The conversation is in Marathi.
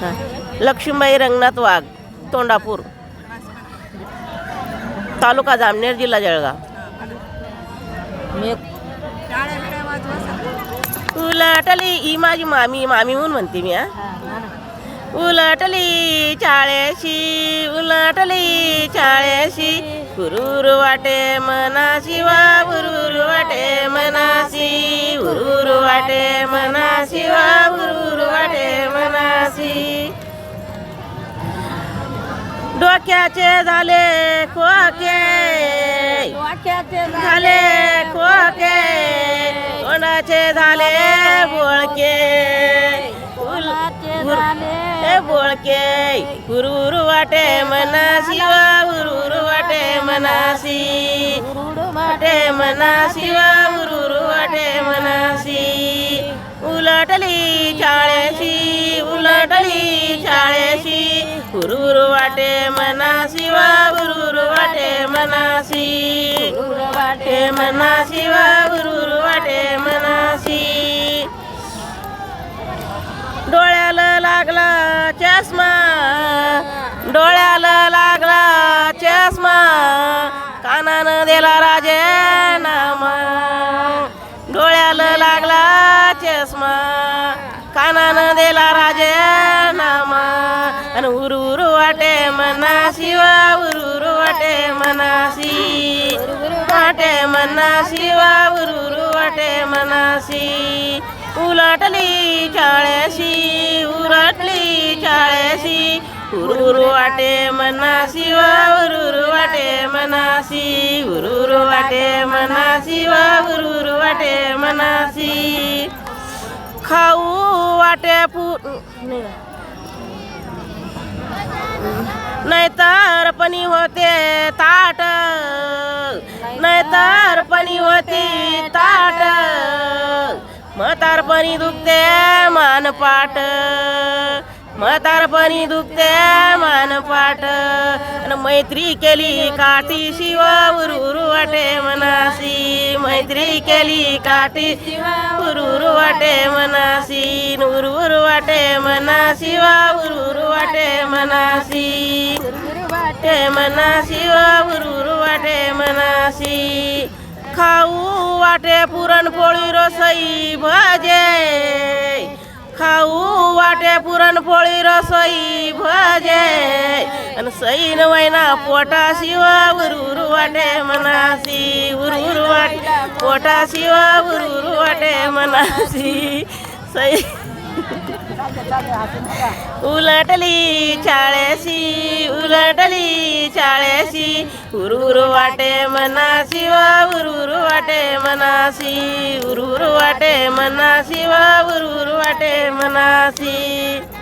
हां. लक्ष्मीबाई रंगनाथ वाघ तोंडापूर. तालुका जामनेर जिल्हा जळगाव. उलटली ही माझी मामी मामी म्हणून म्हणते मी हा. उलटली चाळ्याशी उलटली चाळ्याशी गुरुर वाटे मनाशी वा गुरुर वाटे डोक्याचे झाले खोके. झाले खोके. तोंडाचे झाले बोळके. हे बोळके. गुरुर वाटे मनाशी वा गुरुर वाटे मनाशी. वाटे मनाशी वा मनाशी वा गुरुर वाटे मनाशी. डोळ्याला लागला चष्मा. डोळ्याला लागला चष्मा. कानानं दिला राजे नामा. डोळ्याला लागला चष्मा. कानानं दिला राजे नामा आणि उरू उरू वाटे मनाशी वा उरू उरू वाटे मनासी वाटे मनाशी वा उरू उरू वाटे मनाशी उलटली चाळ्याशी उलटली चाळ्याशी उरुरु वाटे मनासी वा उरुरु वाटे मनाशी उरुरु वाटे मनासी वा उरुरु वाटे मनाशी खाऊ वाटे पु नाहीतर पणी होते ताट. नाहीतर पणी होती ताट. म्हातारपणी दुखते मानपाट म्हातारपणी दुखते मानपाट आणि मैत्री केली काठी शिवा उरुरु वाटे मनासी मैत्री केली काठी उरुरु वाटे मनासी शिवा वा उरुरु वाटे मनासी वाटे मना शिवा उरुरु वाटे मनासी खाऊ वाटे पुरणपोळी रसई भजे. खाऊ वाटे पुरणपोळी रसई भजे. आणि सई वैना पोटा शिवा उरुर वाटे मनासी उरुर वाटे पोटा शिवा उरुर वाटे मनासी सई उलटली चाळ्याशी उलटली चाळ्याशी उरुर वाटे मनाशी वा उरुर वाटे मनाशी उरुर वाटे मनाशी वा उरुर वाटे मनाशी.